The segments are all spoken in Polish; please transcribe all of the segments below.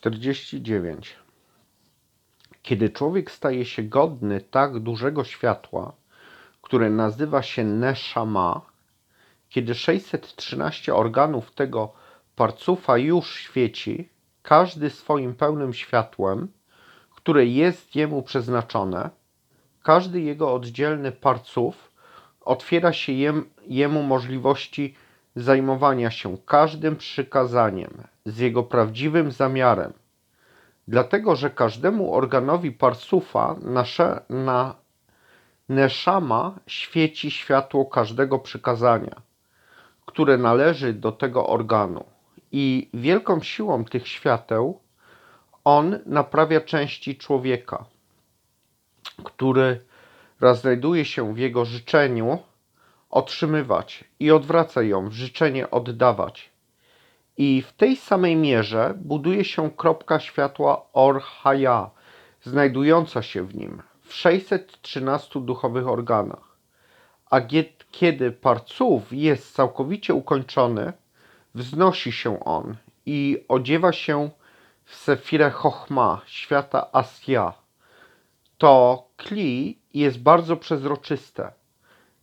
49. Kiedy człowiek staje się godny tak dużego światła, które nazywa się Neshama, kiedy 613 organów tego parcufa już świeci, każdy swoim pełnym światłem, które jest jemu przeznaczone, każdy jego oddzielny parcuf otwiera się jem, jemu możliwości zajmowania się każdym przykazaniem z jego prawdziwym zamiarem. Dlatego, że każdemu organowi parsufa nasze, na neszama świeci światło każdego przykazania, które należy do tego organu. I wielką siłą tych świateł on naprawia części człowieka, który raz znajduje się w jego życzeniu otrzymywać i odwraca ją w życzenie oddawać. I w tej samej mierze buduje się kropka światła Or-Haya, znajdująca się w nim w 613 duchowych organach. A kiedy parców jest całkowicie ukończony, wznosi się on i odziewa się w sefirę Chochma, świata Asja. To kli jest bardzo przezroczyste.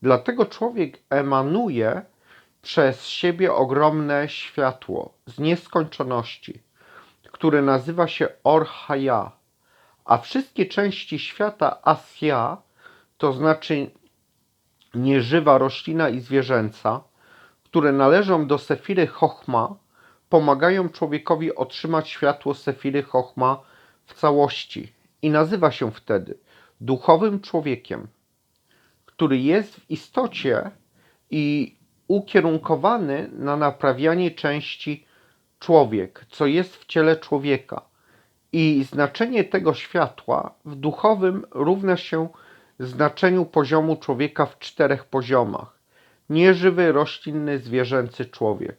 Dlatego człowiek emanuje przez siebie ogromne światło z nieskończoności, które nazywa się Orhaya, a wszystkie części świata Asja, to znaczy nieżywa roślina i zwierzęca, które należą do Sefiry Chochma, pomagają człowiekowi otrzymać światło Sefiry Chochma w całości i nazywa się wtedy duchowym człowiekiem, który jest w istocie i ukierunkowany na naprawianie części człowiek, co jest w ciele człowieka. I znaczenie tego światła w duchowym równa się znaczeniu poziomu człowieka w czterech poziomach: nieżywy, roślinny, zwierzęcy człowiek,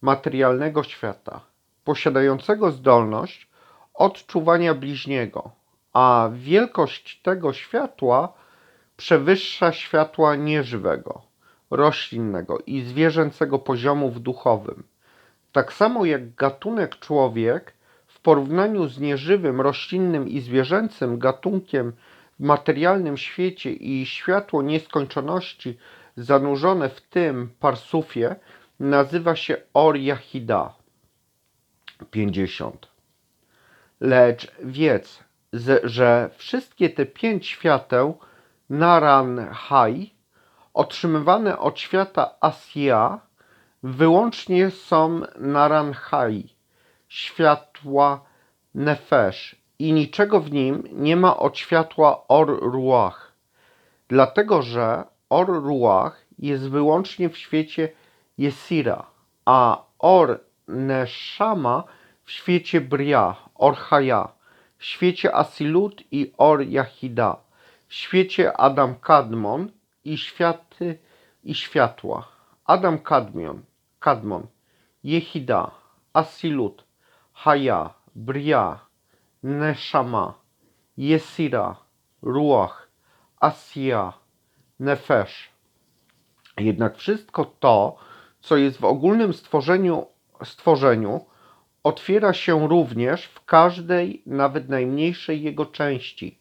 materialnego świata, posiadającego zdolność odczuwania bliźniego, a wielkość tego światła przewyższa światła nieżywego roślinnego i zwierzęcego poziomu w duchowym. Tak samo jak gatunek człowiek w porównaniu z nieżywym, roślinnym i zwierzęcym gatunkiem w materialnym świecie i światło nieskończoności zanurzone w tym parsufie nazywa się Or Yahida 50. Lecz wiedz, że wszystkie te pięć świateł Naran Hai otrzymywane od świata Asja wyłącznie są naranchai, światła nefesh i niczego w nim nie ma od światła Or-Ruach, dlatego że Or-Ruach jest wyłącznie w świecie Jesira, a Or-Neshama w świecie Bria, Or-Haya, w świecie Asilut i Or-Yahida, w świecie Adam Kadmon i światy i światła. Adam Kadmion, Kadmon, Jehida, Asilut, Haya, Bria, Neshama, Jesira, Ruach, Asja, Nefesh. Jednak wszystko to, co jest w ogólnym stworzeniu, stworzeniu, otwiera się również w każdej, nawet najmniejszej jego części.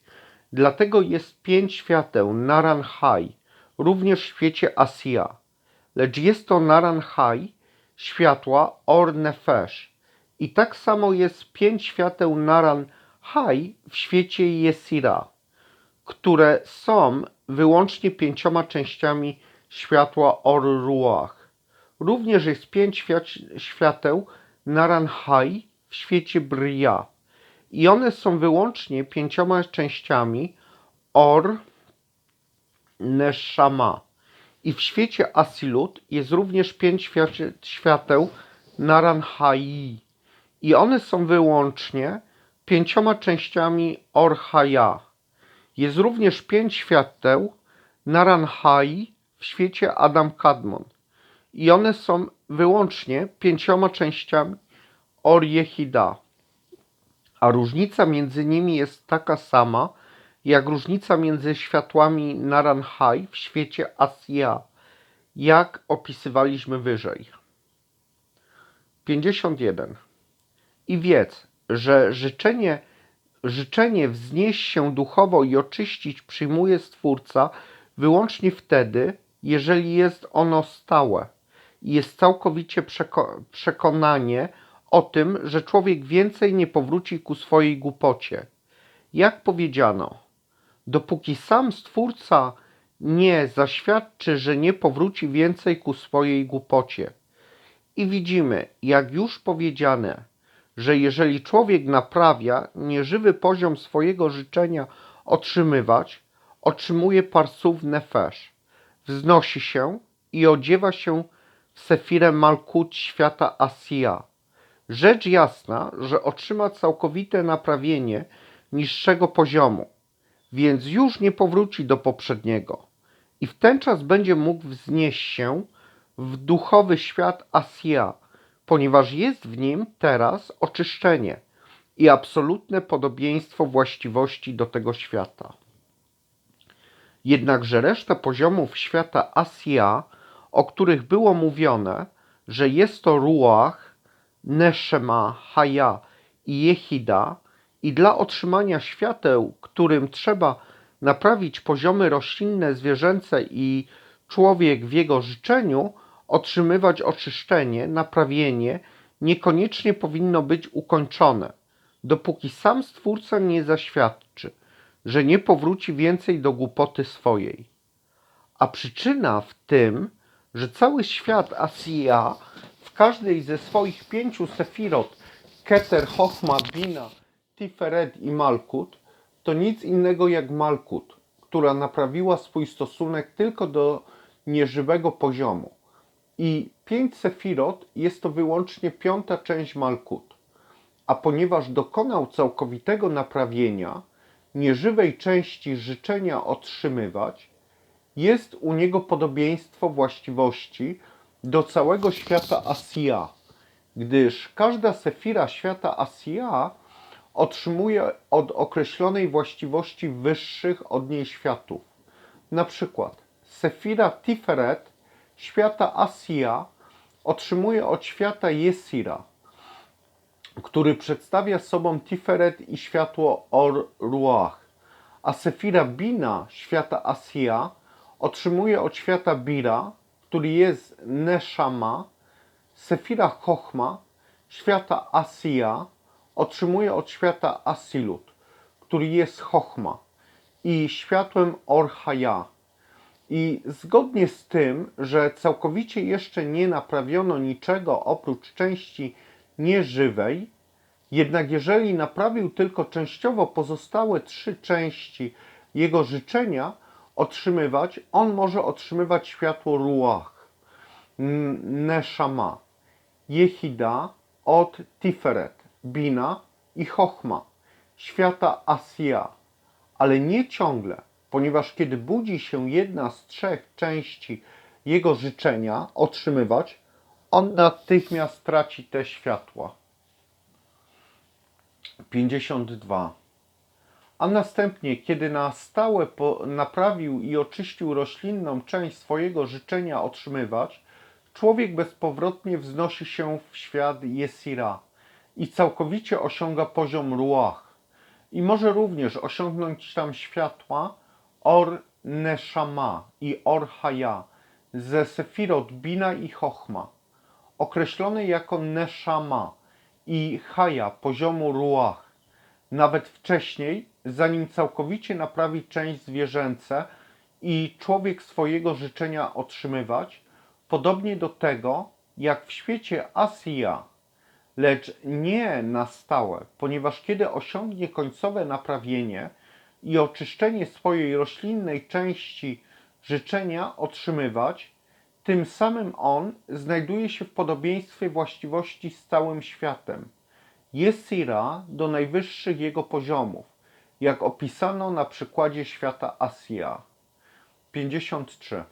Dlatego jest pięć świateł Naranhai, również w świecie Asja. Lecz jest to Naranhai, światła Or Nefesh. I tak samo jest pięć świateł Naranhai w świecie Jesira, które są wyłącznie pięcioma częściami światła Or Ruach. Również jest pięć świateł Naranhai w świecie Bria. I one są wyłącznie pięcioma częściami Or Neshama. I w świecie Asilut jest również pięć świateł Naranhai. I one są wyłącznie pięcioma częściami Orhaya. Jest również pięć świateł Naranhai w świecie Adam Kadmon. I one są wyłącznie pięcioma częściami Oriehida. A różnica między nimi jest taka sama, jak różnica między światłami Naranhai w świecie Asja, jak opisywaliśmy wyżej. 51. I wiedz, że życzenie, życzenie wznieść się duchowo i oczyścić przyjmuje Stwórca wyłącznie wtedy, jeżeli jest ono stałe i jest całkowicie przeko przekonanie o tym, że człowiek więcej nie powróci ku swojej głupocie. Jak powiedziano, dopóki sam Stwórca nie zaświadczy, że nie powróci więcej ku swojej głupocie. I widzimy, jak już powiedziane, że jeżeli człowiek naprawia nieżywy poziom swojego życzenia otrzymywać, otrzymuje parsów nefesz, wznosi się i odziewa się w sefirę Malkut świata Asja. Rzecz jasna, że otrzyma całkowite naprawienie niższego poziomu, więc już nie powróci do poprzedniego i w ten czas będzie mógł wznieść się w duchowy świat Asja, ponieważ jest w nim teraz oczyszczenie i absolutne podobieństwo właściwości do tego świata. Jednakże reszta poziomów świata Asja, o których było mówione, że jest to Ruach, Neshema, Haya i Jehida, i dla otrzymania świateł, którym trzeba naprawić poziomy roślinne, zwierzęce i człowiek w jego życzeniu, otrzymywać oczyszczenie, naprawienie, niekoniecznie powinno być ukończone, dopóki sam Stwórca nie zaświadczy, że nie powróci więcej do głupoty swojej. A przyczyna w tym, że cały świat Asja w każdej ze swoich pięciu sefirot Keter, Chochma, Bina, Tiferet i Malkut to nic innego jak Malkut, która naprawiła swój stosunek tylko do nieżywego poziomu. I pięć sefirot jest to wyłącznie piąta część Malkut. A ponieważ dokonał całkowitego naprawienia, nieżywej części życzenia otrzymywać, jest u niego podobieństwo właściwości do całego świata Asja, gdyż każda sefira świata Asja otrzymuje od określonej właściwości wyższych od niej światów. Na przykład Sefira Tiferet świata Asja otrzymuje od świata Jesira, który przedstawia sobą Tiferet i światło Or Ruach, a Sefira Bina świata Asja otrzymuje od świata Bira, który jest Neshama, Sefira Chochma świata Asja otrzymuje od świata Asilut, który jest Chochma i światłem Orhaja. I zgodnie z tym, że całkowicie jeszcze nie naprawiono niczego oprócz części nieżywej, jednak jeżeli naprawił tylko częściowo pozostałe trzy części jego życzenia otrzymywać, on może otrzymywać światło Ruach, Neshama, Jehida od Tiferet. Bina i Chochma, świata Asja, ale nie ciągle, ponieważ kiedy budzi się jedna z trzech części jego życzenia otrzymywać, on natychmiast traci te światła. 52. A następnie, kiedy na stałe naprawił i oczyścił roślinną część swojego życzenia otrzymywać, człowiek bezpowrotnie wznosi się w świat Jesira i całkowicie osiąga poziom ruach. I może również osiągnąć tam światła Or Neshama i Or Haya ze Sefirot Bina i Chochma, określone jako Neshama i Haya poziomu ruach, nawet wcześniej, zanim całkowicie naprawi część zwierzęce i człowiek swojego życzenia otrzymywać, podobnie do tego, jak w świecie Asja lecz nie na stałe, ponieważ kiedy osiągnie końcowe naprawienie i oczyszczenie swojej roślinnej części życzenia otrzymywać, tym samym on znajduje się w podobieństwie właściwości z całym światem. Jest Sira do najwyższych jego poziomów, jak opisano na przykładzie świata Asja. 53.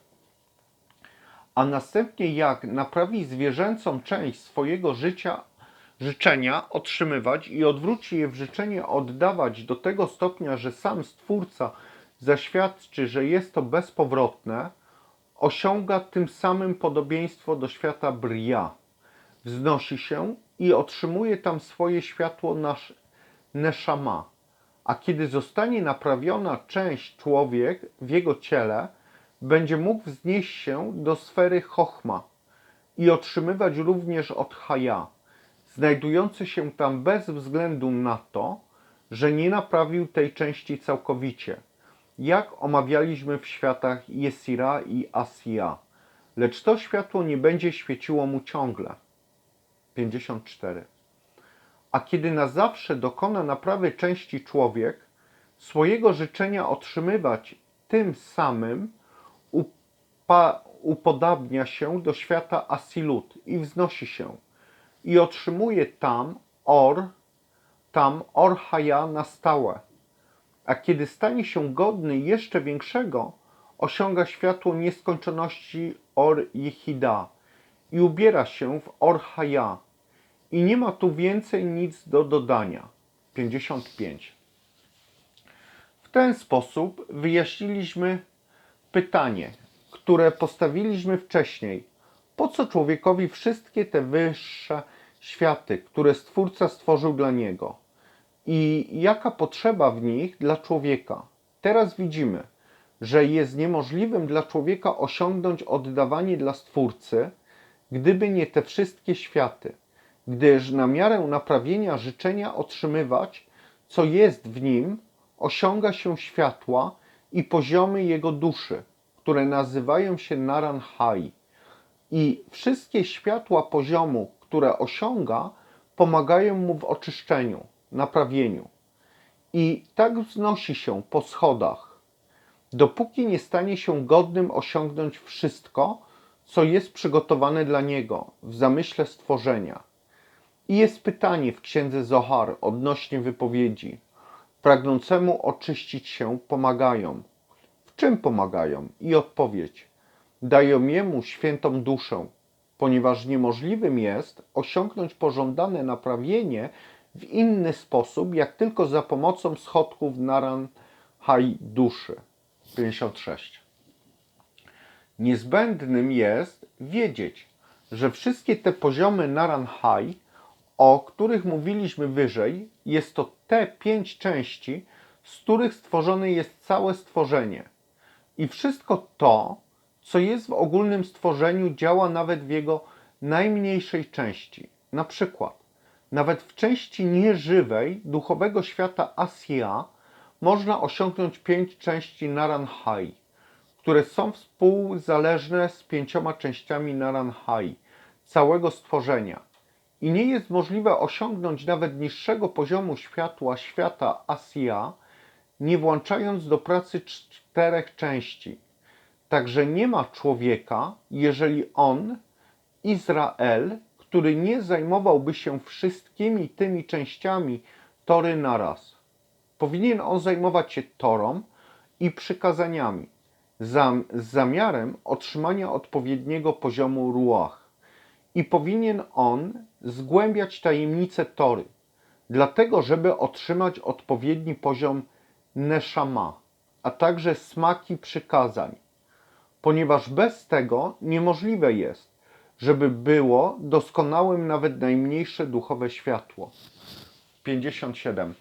A następnie jak naprawi zwierzęcą część swojego życia życzenia otrzymywać i odwróci je w życzenie oddawać do tego stopnia, że sam Stwórca zaświadczy, że jest to bezpowrotne, osiąga tym samym podobieństwo do świata Bria. Wznosi się i otrzymuje tam swoje światło nasz neszama. A kiedy zostanie naprawiona część człowiek w jego ciele, będzie mógł wznieść się do sfery chochma i otrzymywać również od haja, znajdujący się tam bez względu na to, że nie naprawił tej części całkowicie, jak omawialiśmy w światach Jesira i Asja. Lecz to światło nie będzie świeciło mu ciągle. 54. A kiedy na zawsze dokona naprawy części człowiek, swojego życzenia otrzymywać tym samym upodabnia się do świata Asilut i wznosi się i otrzymuje tam or, tam or haya na stałe. A kiedy stanie się godny jeszcze większego, osiąga światło nieskończoności or jehida i ubiera się w or haya. I nie ma tu więcej nic do dodania. 55. W ten sposób wyjaśniliśmy pytanie, które postawiliśmy wcześniej. Po co człowiekowi wszystkie te wyższe światy, które Stwórca stworzył dla niego? I jaka potrzeba w nich dla człowieka? Teraz widzimy, że jest niemożliwym dla człowieka osiągnąć oddawanie dla Stwórcy, gdyby nie te wszystkie światy, gdyż na miarę naprawienia życzenia otrzymywać, co jest w nim, osiąga się światła i poziomy jego duszy, które nazywają się Naranhai. I wszystkie światła poziomu, które osiąga, pomagają mu w oczyszczeniu, naprawieniu. I tak wznosi się po schodach, dopóki nie stanie się godnym osiągnąć wszystko, co jest przygotowane dla niego w zamyśle stworzenia. I jest pytanie w księdze Zohar odnośnie wypowiedzi. Pragnącemu oczyścić się pomagają. W czym pomagają? I odpowiedź. Dają jemu świętą duszę, ponieważ niemożliwym jest osiągnąć pożądane naprawienie w inny sposób, jak tylko za pomocą schodków naran haj duszy. 56. Niezbędnym jest wiedzieć, że wszystkie te poziomy naran haj, o których mówiliśmy wyżej, jest to te pięć części, z których stworzone jest całe stworzenie. I wszystko to, co jest w ogólnym stworzeniu, działa nawet w jego najmniejszej części. Na przykład, nawet w części nieżywej duchowego świata Asja można osiągnąć pięć części Naranhai, które są współzależne z pięcioma częściami Naranhai, całego stworzenia. I nie jest możliwe osiągnąć nawet niższego poziomu światła świata Asja, nie włączając do pracy czterech części. Także nie ma człowieka, jeżeli on, Izrael, który nie zajmowałby się wszystkimi tymi częściami Tory naraz. Powinien on zajmować się Torą i przykazaniami, z zamiarem otrzymania odpowiedniego poziomu ruach. I powinien on zgłębiać tajemnice Tory, dlatego żeby otrzymać odpowiedni poziom neszama, a także smaki przykazań, ponieważ bez tego niemożliwe jest, żeby było doskonałym nawet najmniejsze duchowe światło. 57.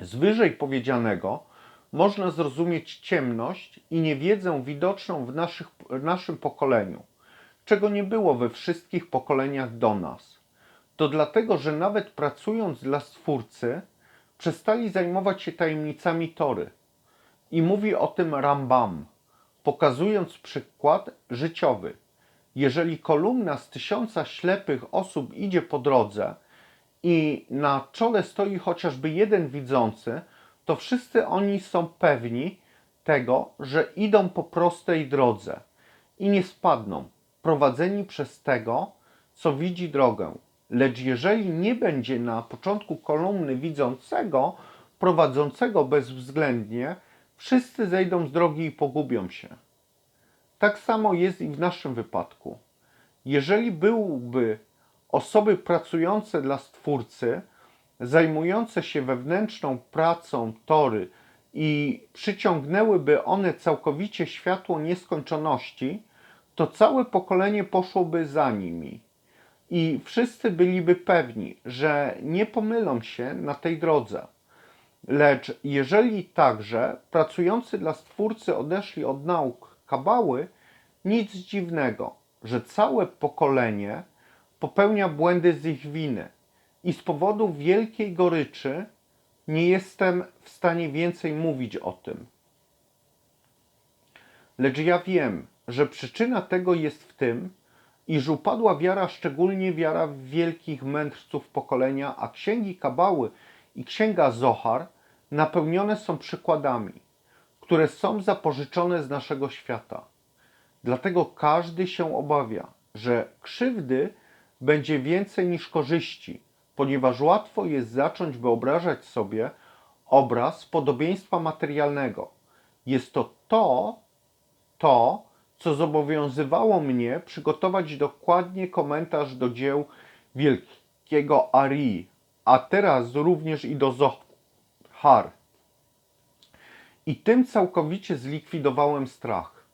Z wyżej powiedzianego można zrozumieć ciemność i niewiedzę widoczną w, naszych, naszym pokoleniu, czego nie było we wszystkich pokoleniach do nas. To dlatego, że nawet pracując dla Stwórcy, przestali zajmować się tajemnicami Tory. I mówi o tym Rambam, pokazując przykład życiowy. Jeżeli kolumna z tysiąca ślepych osób idzie po drodze i na czole stoi chociażby jeden widzący, to wszyscy oni są pewni tego, że idą po prostej drodze i nie spadną, prowadzeni przez tego, co widzi drogę. Lecz jeżeli nie będzie na początku kolumny widzącego, prowadzącego bezwzględnie, wszyscy zejdą z drogi i pogubią się. Tak samo jest i w naszym wypadku. Jeżeli byłby osoby pracujące dla Stwórcy, zajmujące się wewnętrzną pracą tory i przyciągnęłyby one całkowicie światło nieskończoności, to całe pokolenie poszłoby za nimi i wszyscy byliby pewni, że nie pomylą się na tej drodze. Lecz jeżeli także pracujący dla Stwórcy odeszli od nauk kabały, nic dziwnego, że całe pokolenie popełnia błędy z ich winy i z powodu wielkiej goryczy nie jestem w stanie więcej mówić o tym. Lecz ja wiem, że przyczyna tego jest w tym, iż upadła wiara, szczególnie wiara wielkich mędrców pokolenia, a księgi Kabały i księga Zohar napełnione są przykładami, które są zapożyczone z naszego świata. Dlatego każdy się obawia, że krzywdy będzie więcej niż korzyści, ponieważ łatwo jest zacząć wyobrażać sobie obraz podobieństwa materialnego. Jest to to, to, co zobowiązywało mnie przygotować dokładnie komentarz do dzieł wielkiego Ari, a teraz również i do Zohar. I tym całkowicie zlikwidowałem strach,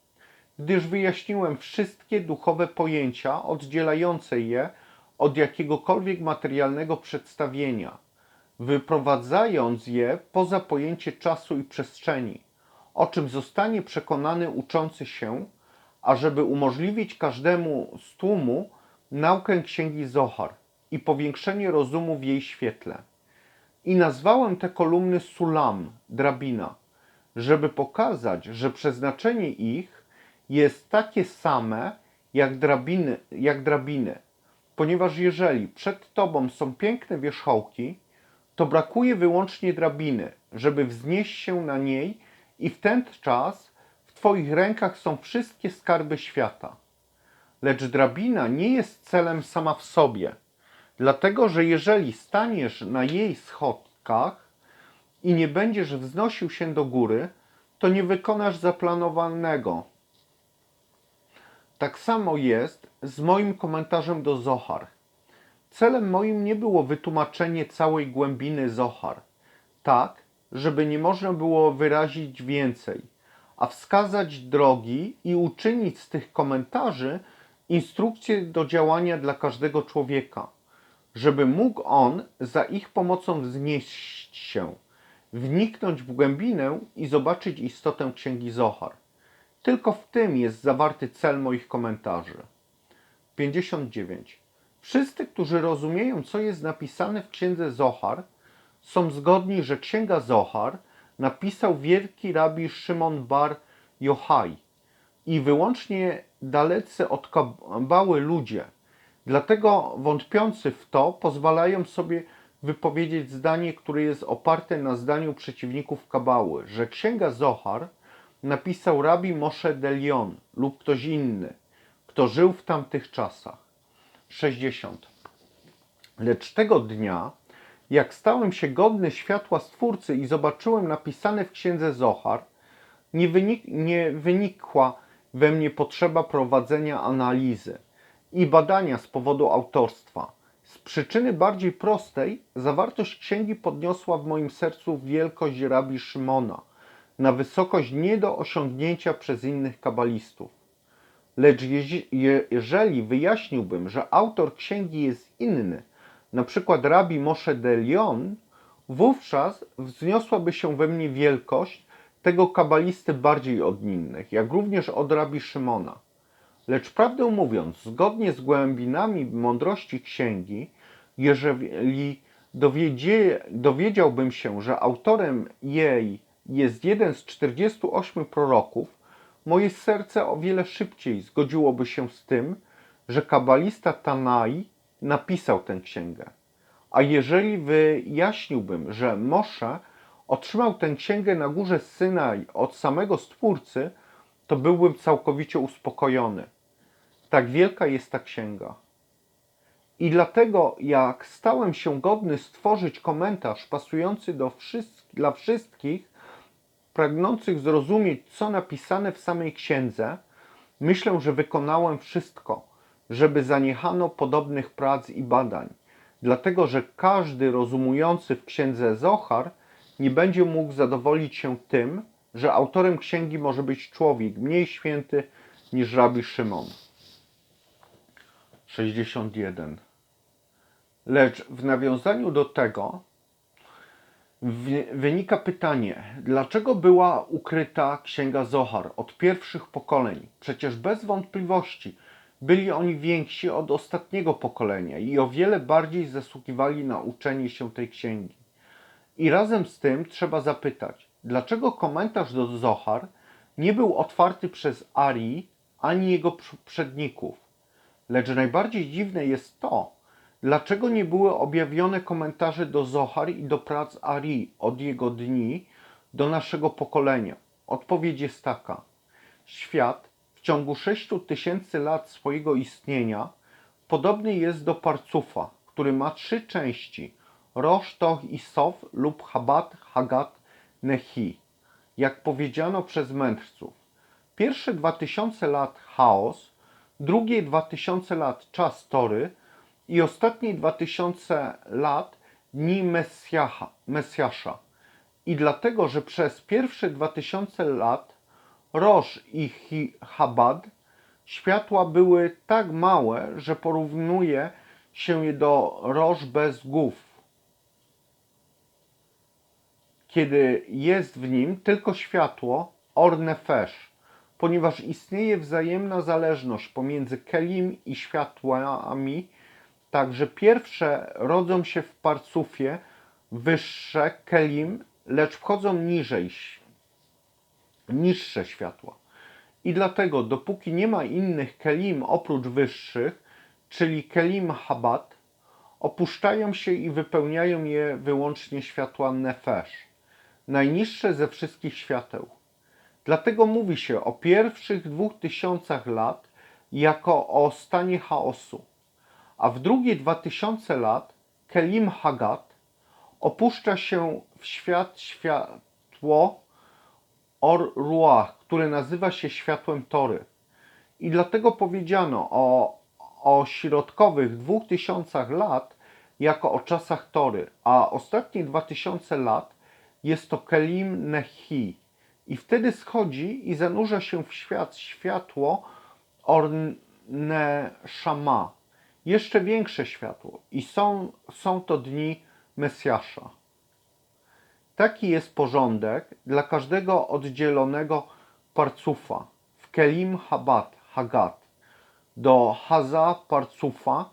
gdyż wyjaśniłem wszystkie duchowe pojęcia oddzielające je od jakiegokolwiek materialnego przedstawienia, wyprowadzając je poza pojęcie czasu i przestrzeni, o czym zostanie przekonany uczący się, ażeby umożliwić każdemu z tłumu naukę księgi Zohar i powiększenie rozumu w jej świetle. I nazwałem te kolumny Sulam, drabina, żeby pokazać, że przeznaczenie ich jest takie same jak drabiny, jak drabiny ponieważ jeżeli przed tobą są piękne wierzchołki, to brakuje wyłącznie drabiny, żeby wznieść się na niej i w ten czas w twoich rękach są wszystkie skarby świata. Lecz drabina nie jest celem sama w sobie, dlatego że jeżeli staniesz na jej schodkach i nie będziesz wznosił się do góry, to nie wykonasz zaplanowanego. Tak samo jest z moim komentarzem do Zohar. Celem moim nie było wytłumaczenie całej głębiny Zohar, tak, żeby nie można było wyrazić więcej, a wskazać drogi i uczynić z tych komentarzy instrukcje do działania dla każdego człowieka, żeby mógł on za ich pomocą wznieść się, wniknąć w głębinę i zobaczyć istotę księgi Zohar. Tylko w tym jest zawarty cel moich komentarzy. 59. Wszyscy, którzy rozumieją, co jest napisane w księdze Zohar, są zgodni, że księga Zohar napisał wielki rabi Szymon Bar Yochai i wyłącznie dalecy od kabały ludzie. Dlatego wątpiący w to pozwalają sobie wypowiedzieć zdanie, które jest oparte na zdaniu przeciwników kabały, że księga Zohar napisał rabi Moshe Delion lub ktoś inny, kto żył w tamtych czasach. 60. Lecz tego dnia, jak stałem się godny światła Stwórcy i zobaczyłem napisane w księdze Zohar, nie, wynik nie wynikła we mnie potrzeba prowadzenia analizy i badania z powodu autorstwa. Z przyczyny bardziej prostej, zawartość księgi podniosła w moim sercu wielkość rabi Szymona – na wysokość nie do osiągnięcia przez innych kabalistów. Lecz jeżeli wyjaśniłbym, że autor księgi jest inny, na przykład rabi Moshe de Lyon, wówczas wzniosłaby się we mnie wielkość tego kabalisty bardziej od innych, jak również od rabi Szymona. Lecz prawdę mówiąc, zgodnie z głębinami mądrości księgi, jeżeli dowiedziałbym się, że autorem jej jest jeden z 48 proroków, moje serce o wiele szybciej zgodziłoby się z tym, że kabalista Tanai napisał tę księgę. A jeżeli wyjaśniłbym, że Moshe otrzymał tę księgę na górze Synaj od samego Stwórcy, to byłbym całkowicie uspokojony. Tak wielka jest ta księga. I dlatego, jak stałem się godny stworzyć komentarz pasujący do dla wszystkich, pragnących zrozumieć, co napisane w samej księdze, myślę, że wykonałem wszystko, żeby zaniechano podobnych prac i badań, dlatego że każdy rozumujący w księdze Zohar nie będzie mógł zadowolić się tym, że autorem księgi może być człowiek mniej święty niż rabi Szymon. 61. Lecz w nawiązaniu do tego wy- wynika pytanie, dlaczego była ukryta księga Zohar od pierwszych pokoleń? Przecież bez wątpliwości byli oni więksi od ostatniego pokolenia i o wiele bardziej zasługiwali na uczenie się tej księgi. I razem z tym trzeba zapytać, dlaczego komentarz do Zohar nie był otwarty przez Ari ani jego poprzedników? Lecz najbardziej dziwne jest to, dlaczego nie były objawione komentarze do Zohar i do prac Ari od jego dni do naszego pokolenia. Odpowiedź jest taka. Świat w ciągu 6 tysięcy lat swojego istnienia podobny jest do parcufa, który ma trzy części Rosh, Toch i Sof lub Habat, Hagat, Nehi, jak powiedziano przez mędrców. Pierwsze 2000 lat chaos, drugie 2000 lat czas Tory i ostatnie 2000 lat dni Mesjacha, Mesjasza. I dlatego, że przez pierwsze 2000 lat Rosh i Chabad światła były tak małe, że porównuje się je do Rosh bez głów. Kiedy jest w nim tylko światło, Or Nefesh, ponieważ istnieje wzajemna zależność pomiędzy Kelim i światłami, Także pierwsze rodzą się w parcufie wyższe kelim, lecz wchodzą niżej, niższe światła. I dlatego, dopóki nie ma innych kelim oprócz wyższych, czyli kelim habat, opuszczają się i wypełniają je wyłącznie światła nefesh, najniższe ze wszystkich świateł. Dlatego mówi się o pierwszych dwóch tysiącach lat jako o stanie chaosu a w drugie 2000 lat Kelim Hagat opuszcza się w świat światło Or Ruach, które nazywa się światłem Tory. I dlatego powiedziano o, o środkowych 2000 lat jako o czasach Tory, a ostatnie 2000 lat jest to Kelim Nehi. I wtedy schodzi i zanurza się w świat światło Orne Shama jeszcze większe światło. I są, są to dni Mesjasza. Taki jest porządek dla każdego oddzielonego parcufa. W Kelim Habat, Hagat. Do Haza parcufa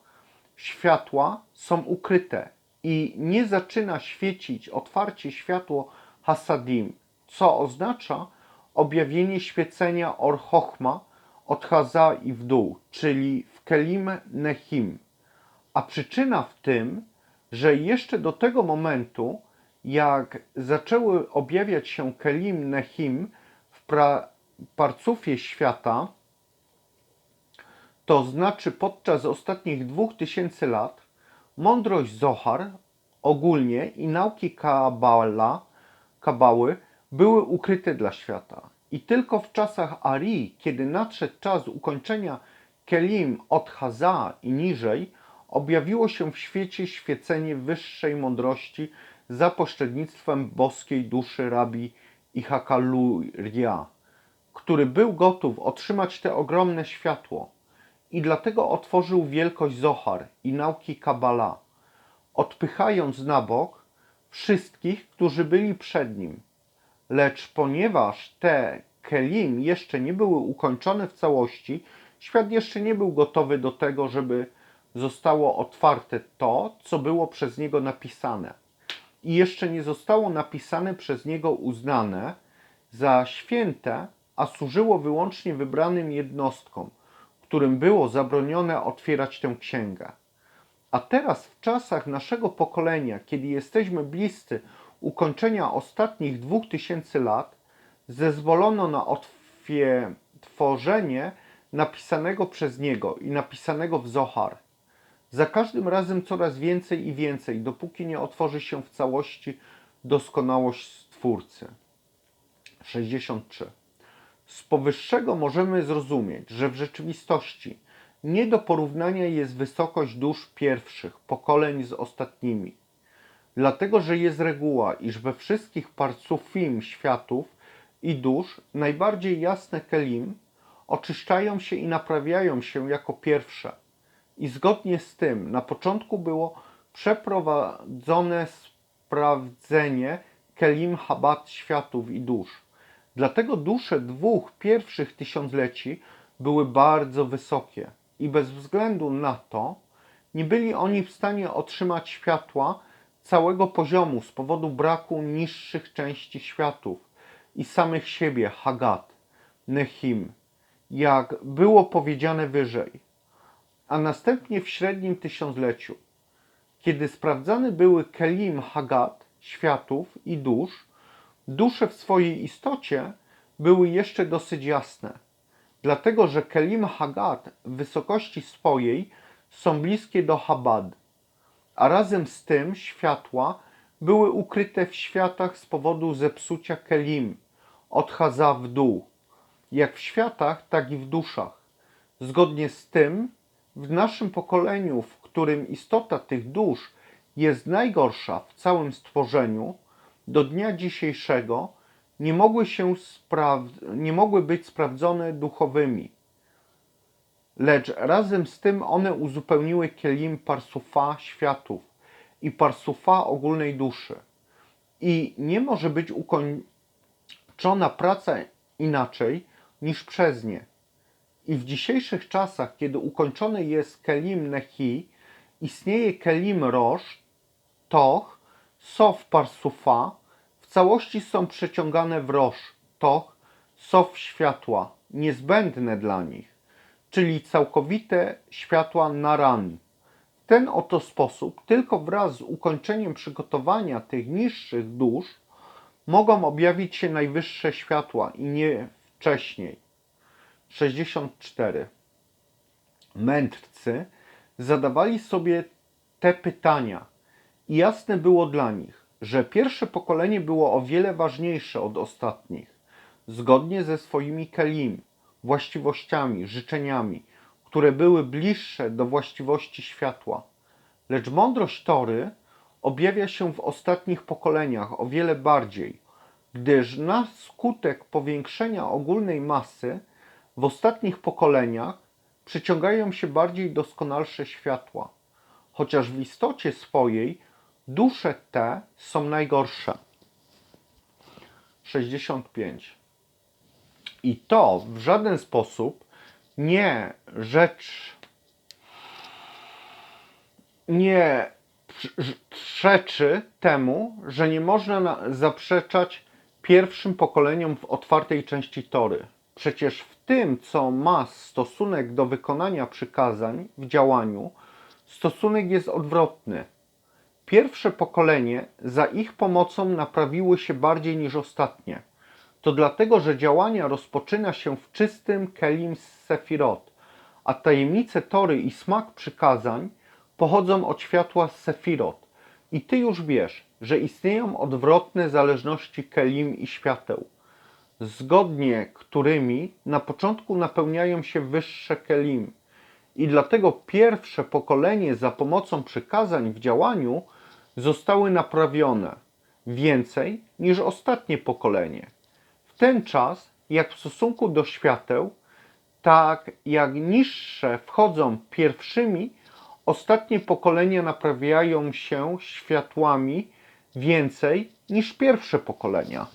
światła są ukryte. I nie zaczyna świecić otwarcie światło Hasadim, co oznacza objawienie świecenia Orchochma od Haza i w dół, czyli w Kelim Nehim. A przyczyna w tym, że jeszcze do tego momentu, jak zaczęły objawiać się Kelim Nehim w pra- parcufie świata, to znaczy podczas ostatnich dwóch tysięcy lat, mądrość Zohar ogólnie i nauki Kabala, Kabały były ukryte dla świata. I tylko w czasach Ari, kiedy nadszedł czas ukończenia Kelim od Haza i niżej, objawiło się w świecie świecenie wyższej mądrości za pośrednictwem boskiej duszy rabi Ichakaluria, który był gotów otrzymać te ogromne światło i dlatego otworzył wielkość Zohar i nauki Kabala, odpychając na bok wszystkich, którzy byli przed nim. Lecz ponieważ te Kelim jeszcze nie były ukończone w całości, świat jeszcze nie był gotowy do tego, żeby zostało otwarte to, co było przez niego napisane. I jeszcze nie zostało napisane przez niego uznane za święte, a służyło wyłącznie wybranym jednostkom, którym było zabronione otwierać tę księgę. A teraz, w czasach naszego pokolenia, kiedy jesteśmy bliscy ukończenia ostatnich dwóch tysięcy lat, zezwolono na otworzenie napisanego przez niego i napisanego w Zohar. Za każdym razem coraz więcej i więcej, dopóki nie otworzy się w całości doskonałość Stwórcy. 63. Z powyższego możemy zrozumieć, że w rzeczywistości nie do porównania jest wysokość dusz pierwszych pokoleń z ostatnimi. Dlatego, że jest reguła, iż we wszystkich parcufim światów i dusz najbardziej jasne kelim oczyszczają się i naprawiają się jako pierwsze I zgodnie z tym na początku było przeprowadzone sprawdzenie Kelim Habat światów i dusz. Dlatego dusze dwóch pierwszych tysiącleci były bardzo wysokie i bez względu na to nie byli oni w stanie otrzymać światła całego poziomu z powodu braku niższych części światów i samych siebie Hagat, Nehim, jak było powiedziane wyżej. A następnie w średnim tysiącleciu, kiedy sprawdzane były Kelim Hagat, światów i dusz, dusze w swojej istocie były jeszcze dosyć jasne, dlatego że Kelim Hagat w wysokości swojej są bliskie do Habad, a razem z tym światła były ukryte w światach z powodu zepsucia Kelim, od Haza w dół, jak w światach, tak i w duszach. Zgodnie z tym, w naszym pokoleniu, w którym istota tych dusz jest najgorsza w całym stworzeniu, do dnia dzisiejszego nie mogły, się nie mogły być sprawdzone duchowymi. Lecz razem z tym one uzupełniły Kelim Parsufa światów i Parsufa ogólnej duszy. I nie może być ukończona praca inaczej niż przez nie. I w dzisiejszych czasach, kiedy ukończony jest Kelim Nehi, istnieje Kelim Rosh, Toch, Sof Parsufa, w całości są przeciągane w Rosh, Toch, Sof światła, niezbędne dla nich, czyli całkowite światła Naran. W ten oto sposób, tylko wraz z ukończeniem przygotowania tych niższych dusz, mogą objawić się najwyższe światła i nie wcześniej. 64. Mędrcy zadawali sobie te pytania i jasne było dla nich, że pierwsze pokolenie było o wiele ważniejsze od ostatnich, zgodnie ze swoimi kelim, właściwościami, życzeniami, które były bliższe do właściwości światła. Lecz mądrość Tory objawia się w ostatnich pokoleniach o wiele bardziej, gdyż na skutek powiększenia ogólnej masy w ostatnich pokoleniach przyciągają się bardziej doskonalsze światła, chociaż w istocie swojej dusze te są najgorsze. 65. I to w żaden sposób nie rzecz nie przeczy temu, że nie można zaprzeczać pierwszym pokoleniom w otwartej części Tory. Przecież w tym, co ma stosunek do wykonania przykazań w działaniu, stosunek jest odwrotny. Pierwsze pokolenie za ich pomocą naprawiły się bardziej niż ostatnie. To dlatego, że działania rozpoczyna się w czystym Kelim Sefirot, a tajemnice Tory i smak przykazań pochodzą od światła Sefirot. I ty już wiesz, że istnieją odwrotne zależności Kelim i świateł zgodnie którymi na początku napełniają się wyższe kelim. I dlatego pierwsze pokolenie za pomocą przykazań w działaniu zostały naprawione więcej niż ostatnie pokolenie. Ten czas, jak w stosunku do świateł, tak jak niższe wchodzą pierwszymi, ostatnie pokolenia naprawiają się światłami więcej niż pierwsze pokolenia.